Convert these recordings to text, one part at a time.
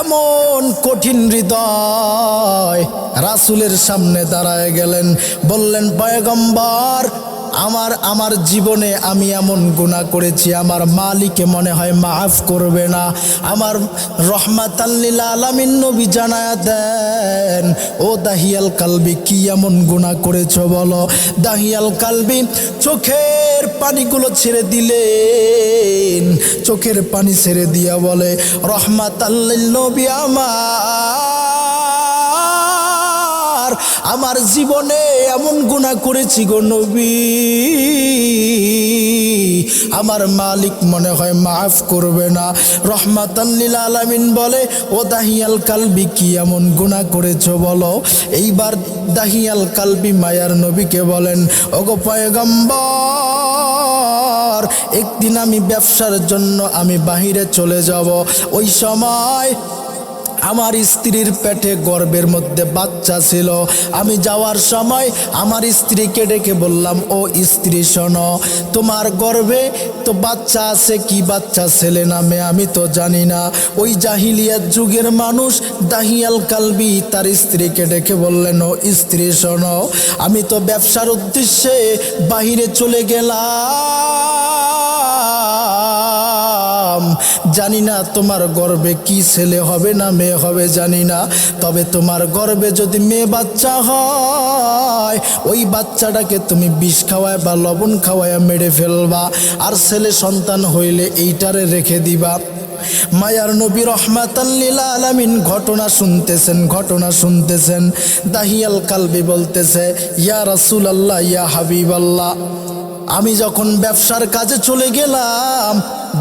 এমন কঠিন হৃদয় রাসুলের সামনে দাঁড়ায় গেলেন। বললেন পয়গম্বর আমার আমার জীবনে আমি এমন গুণা করেছি, আমার মালিকে মনে হয় মাফ করবে না। আমার রহমাত আল্লিল আলামিন নবী জানায়া দেন, ও দাহিয়াল কালবি, কি এমন গুণা করেছ বলো? দাহিয়াল কালবি চোখের পানিগুলো ছেড়ে দিলেন, চোখের পানি ছেড়ে দিয়া বলে রহমাত আল্লিল নবী আমার আমার জীবনে এমন গুণা করেছি গো নবী। আমার মালিক মনে হয় মাফ করবে না। রহমাতাল্লিল আলামিন বলে, ও দাহিয়াল কালবি, কি এমন গুণা করেছ বলো? এইবার দাহিয়াল কালবি মায়ার নবীকে বলেন, ওগো পয়গম্বর, একদিন আমি ব্যবসার জন্য আমি বাহিরে চলে যাব। ওই সময় আমার স্ত্রীর পেটে গর্বের মধ্যে বাচ্চা ছিল। আমি যাওয়ার সময় আমার স্ত্রীকে ডেকে বললাম, ও স্ত্রী, শোনো, তোমার গর্বে তো বাচ্চা আছে, কি বাচ্চা ছেলে নামে আমি তো জানি না। ওই জাহিলিয়াত যুগের মানুষ দাহিয়াল কালবি তার স্ত্রীকে ডেকে বললেন, ও স্ত্রী, শোনো, আমি তো ব্যবসার উদ্দেশ্যে বাহিরে চলে গেলাম। জানি না তোমার গর্বে কি ছেলে হবে না মেয়ে হবে, জানি না। তবে তোমার গর্বে যদি মেয়ে বাচ্চা হয়, ওই বাচ্চাটাকে তুমি বিষ খাওয়ায় বা লবণ খাওয়ায় মেরে ফেলবা। আর ছেলে সন্তান হইলে এইটারে রেখে দিবা। মায়ার নবী রহমাতাল্লিল আলামিন ঘটনা শুনতেছেন ঘটনা শুনতেছেন। দাহিয়াল কালবি বলতেছে, ইয়া রাসূল আল্লাহ ইয়া হাবিব আল্লাহ আমি যখন ব্যবসার কাজে চলে গেলাম,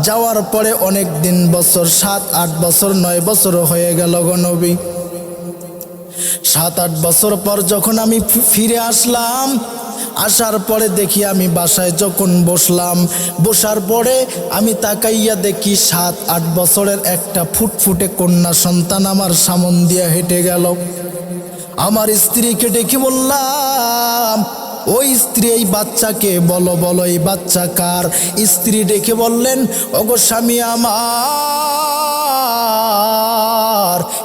যাওয়ার পরে অনেক দিন বছর, সাত, আট বছর, নয় বছর হয়ে গেল গো নবী। সাত, আট বছর পর যখন আমি ফিরে আসলাম, আসার পরে দেখি আমি বাসায় যখন বসলাম, বসার পরে আমি তাকাইয়া দেখি সাত, আট বছরের একটা ফুটফুটে কন্যা সন্তান আমার সামন দিয়া হেঁটে গেল। আমার স্ত্রীকে ডেকে বললাম ওই স্ত্রী এই বাচ্চাকে বলো বলো এই বাচ্চা কার? স্ত্রী ডেকে বললেন, ওগো স্বামী আমার,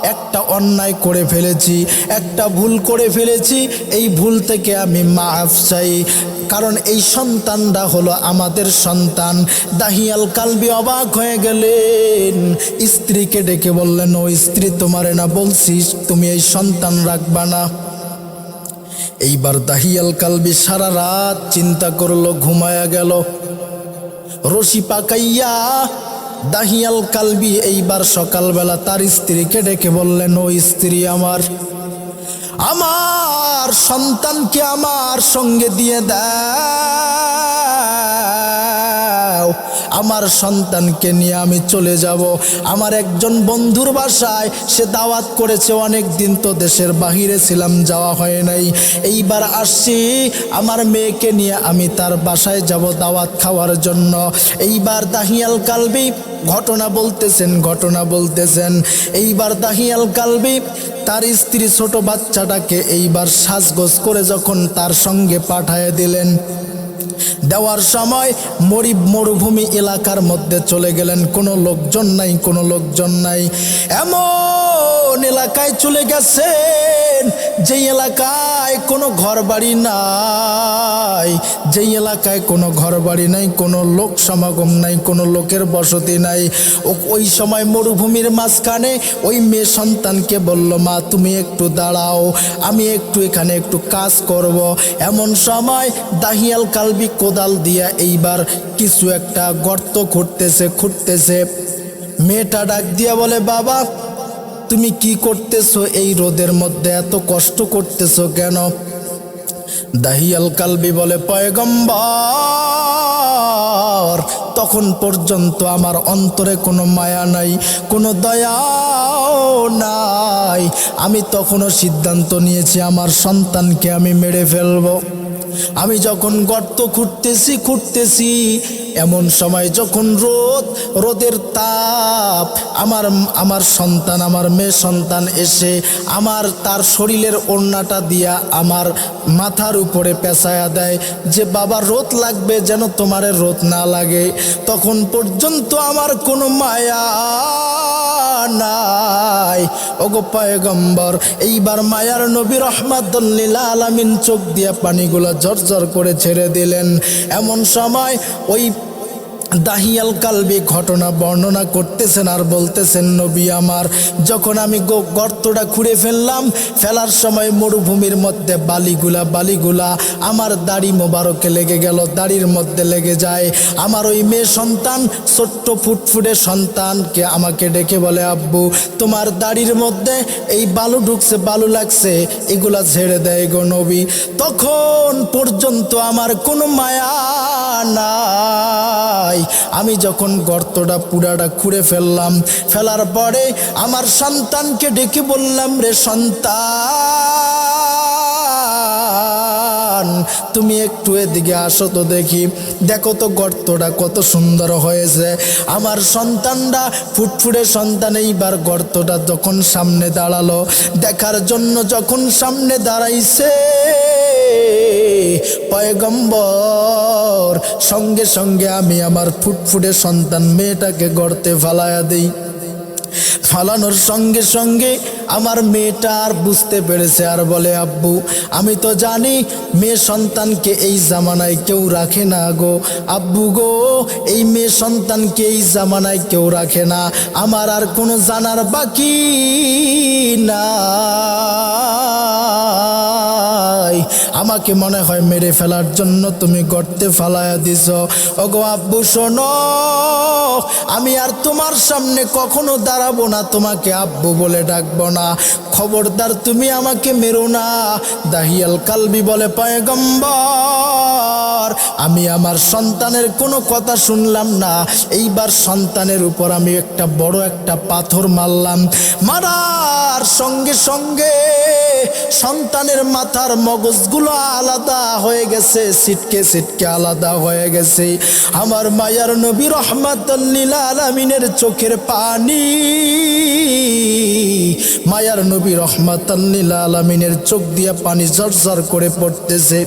একটা অন্যায় করে ফেলেছি, একটা ভুল করে ফেলেছি, এই ভুল থেকে আমি মাফ চাই। কারণ এই সন্তানটা হলো আমাদের সন্তান। দাহিয়াল কালবি অবাক হয়ে গেলেন। স্ত্রীকে ডেকে বললেন, ও স্ত্রী, তোমারে না বলছিস, তুমি এই সন্তান রাখবা না। এইবার দাহিয়াল কালবি সারা রাত চিন্তা করল, ঘুমায়া গেল। রশি পাকাইয়া দাহিয়াল কালবি এইবার সকালবেলা তার স্ত্রীকে ডেকে বললেন, ও স্ত্রী আমার আমার সন্তানকে আমার সঙ্গে দিয়ে দাও আমার সন্তানকে নিয়ে আমি চলে যাব। আমার একজন বন্ধুর বাসায় সে দাওয়াত করেছে অনেক দিন তো দেশের বাহিরে ছিলাম, যাওয়া হয় নাই। এইবার আসছি, আমার মেয়েকে নিয়ে আমি তার বাসায় যাব দাওয়াত খাওয়ার জন্য। এইবার দাহিয়াল কালবি ঘটনা বলতেছেন ঘটনা বলতেছেন। এইবার দাহিয়াল কালবি তার স্ত্রী ছোট বাচ্চাটাকে এইবার সাজগোজ করে যখন তার সঙ্গে পাঠায় দিলেন। দেওয়ার সময় মরিব মরুভূমি এলাকার মধ্যে চলে গেলেন। কোনো লোকজন নাই, কোনো লোকজন নাই। এমন এলাকায় চলে গেছেন? যেই এলাকায় কোনো ঘর বাড়ি নাই, যেই এলাকায় কোনো ঘর বাড়ি নাই, কোনো লোক সমাগম নাই, কোনো লোকের বসতি নাই ওই সময় মরুভূমির মাঝখানে ওই মেয়ে সন্তানকে বলল, মা, তুমি একটু দাঁড়াও, আমি একটু এখানে একটু কাজ করব। এমন সময় দাহিয়াল কালবি কোদাল দিয়া এইবার কিছু একটা গর্ত খুঁড়তেছে খুঁড়তেছে। মেয়েটা ডাক দিয়া বলে, বাবা তুমি কি করতেছো এই রোদের মধ্যে? এত কষ্ট করতেছো কেন? দাহিয়াল কালবি বলে, পয়গম্বর, তখন পর্যন্ত আমার অন্তরে কোনো মায়া নাই, কোনো দয়াও নাই। আমি তখনও সিদ্ধান্ত নিয়েছি, আমার সন্তানকে আমি মেরে ফেলব। আমি যখন গর্ত খুঁড়তেছি খুঁড়তেছি, এমন সময় যখন রোদ, রোদের তাপ, আমার আমার সন্তান, আমার মেয়ে সন্তান এসে আমার, তার শরীরের ওড়নাটা দিয়া আমার মাথার উপরে পেঁচায়া দেয় যে, বাবা, রোদ লাগবে যেন তোমার রোদ না লাগে। তখন পর্যন্ত আমার কোনো মায়া নাই। ওগো পয়গম্বর, এইবার মায়ার নবী রহমাতুল্লিল আলামিন চোখ দিয়ে পানিগুলো ঝরঝর করে ছেড়ে দিলেন। এমন সময় ওই দাহিয়াল কালবি ঘটনা বর্ণনা করতেছেন আর বলতেছেন, নবী আমার, যখন আমি গর্তটা খুঁড়ে ফেললাম, ফেলার সময় মরুভূমির মধ্যে বালিগুলা বালিগুলা আমার দাড়ি মোবারকে লেগে গেল, দাড়ির মধ্যে লেগে যায়। আমার ওই মেয়ে সন্তান, ছোট্ট ফুটফুটে সন্তানকে আমাকে ডেকে বলে, আব্বু, তোমার দাড়ির মধ্যে এই বালু ঢুকছে, বালু লাগছে, এগুলা ঝেড়ে দেয় গো নবী। তখন পর্যন্ত আমার কোনো মায়া নাই। আমি যখন গর্তটা পুরাটা খুঁড়ে ফেললাম, ফেলার পরে আমার সন্তানকে ডেকে বললাম, রে সন্তান, তুমি একটু এদিকে আসো তো দেখি। দেখো তো গর্তটা কত সুন্দর হয়েছে। আমার সন্তানরা ফুটফুটে সন্তান, এইবার গর্তটা যখন সামনে দাঁড়াল, দেখার জন্য যখন সামনে দাঁড়াইছে, পয়গম্বর সঙ্গে সঙ্গে আমি আমার ফুটফুটে সন্তান মেয়েটাকে গর্তে ফালায়া দিই। ফালানোর সঙ্গে সঙ্গে আমার মেয়েটা আর বুঝতে পেরেছে আর বলে, আব্বু, আমি তো জানি মেয়ে সন্তানকে এই জামানায় কেউ রাখে না গো। আব্বু গো, এই মেয়ে সন্তানকে এই জামানায় কেউ রাখে না। আমার আর কোনো জানার বাকি নাই। আমাকে মনে হয় মেরে ফেলার জন্য তুমি গর্তে ফেলায়া দিছ। ওগো আব্বু, শোনো, আমি আর তোমার সামনে কখনো দাঁড়াবো না, তোমাকে আব্বু বলে ডাকবো না। খবরদার, তুমি আমাকে মেরো না। দাহিয়াল কালবি বলে পয়গম্বর আমি আমার সন্তানের কোনো কথা শুনলাম না। এইবার সন্তানের উপর আমি একটা বড় একটা পাথর মারলাম। মারার সঙ্গে সঙ্গে সন্তানের মাথার মগজগুলো আলাদা হয়ে গেছে সিটকে সিটকে আলাদা হয়ে গেছে। আমার মায়ার নবী রহমাতুল্লিল আলমিনের চোখের পানি, মায়ার নবী রহমাতুল্লিল আলমিনের চোখ দিয়ে পানি ঝরঝর করে পড়তেছে।